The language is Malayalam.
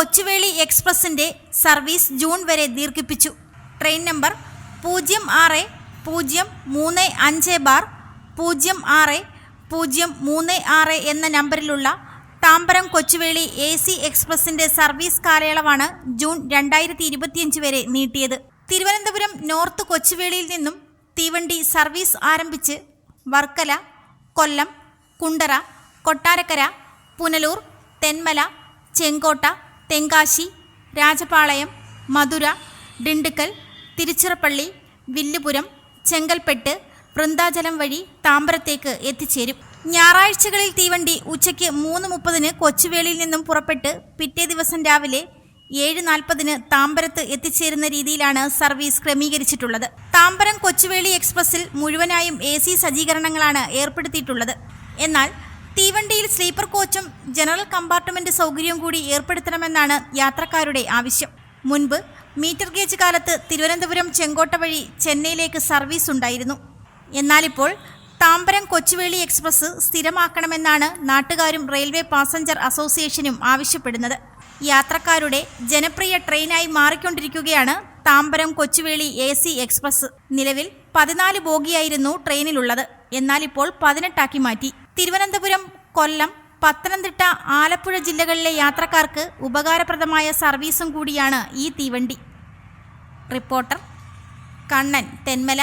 കൊച്ചുവേളി എക്സ്പ്രസിന്റെ സർവീസ് ജൂൺ വരെ ദീർഘിപ്പിച്ചു. ട്രെയിൻ നമ്പർ പൂജ്യം ആറ് പൂജ്യം മൂന്ന് അഞ്ച് ബാർ പൂജ്യം ആറ് പൂജ്യം മൂന്ന് ആറ് എന്ന നമ്പറിലുള്ള താമ്പരം കൊച്ചുവേളി എ സി എക്സ്പ്രസിന്റെ സർവീസ് കാലയളവാണ് ജൂൺ രണ്ടായിരത്തി ഇരുപത്തിയഞ്ച് വരെ നീട്ടിയത്. തിരുവനന്തപുരം നോർത്ത് കൊച്ചുവേളിയിൽ നിന്നും തീവണ്ടി സർവീസ് ആരംഭിച്ച് വർക്കല കൊല്ലം കുണ്ടറ കൊട്ടാരക്കര പുനലൂർ തെന്മല ചെങ്കോട്ട തെങ്കാശി രാജപാളയം മധുര ഡിണ്ടുക്കൽ തിരുച്ചിറപ്പള്ളി വില്ലുപുരം ചെങ്കൽപ്പെട്ട് വൃന്ദാചലം വഴി താമ്പരത്തേക്ക് എത്തിച്ചേരും. ഞായറാഴ്ചകളിൽ തീവണ്ടി ഉച്ചയ്ക്ക് മൂന്ന് മുപ്പതിന് കൊച്ചുവേളിയിൽ നിന്നും പുറപ്പെട്ട് പിറ്റേ ദിവസം രാവിലെ ഏഴ് നാൽപ്പതിന് താമ്പരത്ത് എത്തിച്ചേരുന്ന രീതിയിലാണ് സർവീസ് ക്രമീകരിച്ചിട്ടുള്ളത്. താമ്പരം കൊച്ചുവേളി എക്സ്പ്രസിൽ മുഴുവനായും എ സി സജ്ജീകരണങ്ങളാണ് ഏർപ്പെടുത്തിയിട്ടുള്ളത്. എന്നാൽ തീവണ്ടിയിൽ സ്ലീപ്പർ കോച്ചും ജനറൽ കമ്പാർട്ട്മെന്റ് സൗകര്യവും കൂടി ഏർപ്പെടുത്തണമെന്നാണ് യാത്രക്കാരുടെ ആവശ്യം. മുൻപ് മീറ്റർ ഗേജ് കാലത്ത് തിരുവനന്തപുരം ചെങ്കോട്ട വഴി ചെന്നൈയിലേക്ക് സർവീസ് ഉണ്ടായിരുന്നു. എന്നാലിപ്പോൾ താമ്പരം കൊച്ചുവേളി എക്സ്പ്രസ് സ്ഥിരമാക്കണമെന്നാണ് നാട്ടുകാരും റെയിൽവേ പാസഞ്ചർ അസോസിയേഷനും ആവശ്യപ്പെടുന്നത്. യാത്രക്കാരുടെ ജനപ്രിയ ട്രെയിനായി മാറിക്കൊണ്ടിരിക്കുകയാണ് Tambaram Kochuveli A C express. നിലവിൽ പതിനാല് ബോഗിയായിരുന്നു ട്രെയിനിലുള്ളത്. എന്നാൽ ഇപ്പോൾ പതിനെട്ടാക്കി മാറ്റി. തിരുവനന്തപുരം കൊല്ലം പത്തനംതിട്ട ആലപ്പുഴ ജില്ലകളിലെ യാത്രക്കാർക്ക് ഉപകാരപ്രദമായ സർവീസും കൂടിയാണ് ഈ തീവണ്ടി. റിപ്പോർട്ടർ കണ്ണൻ തെന്മല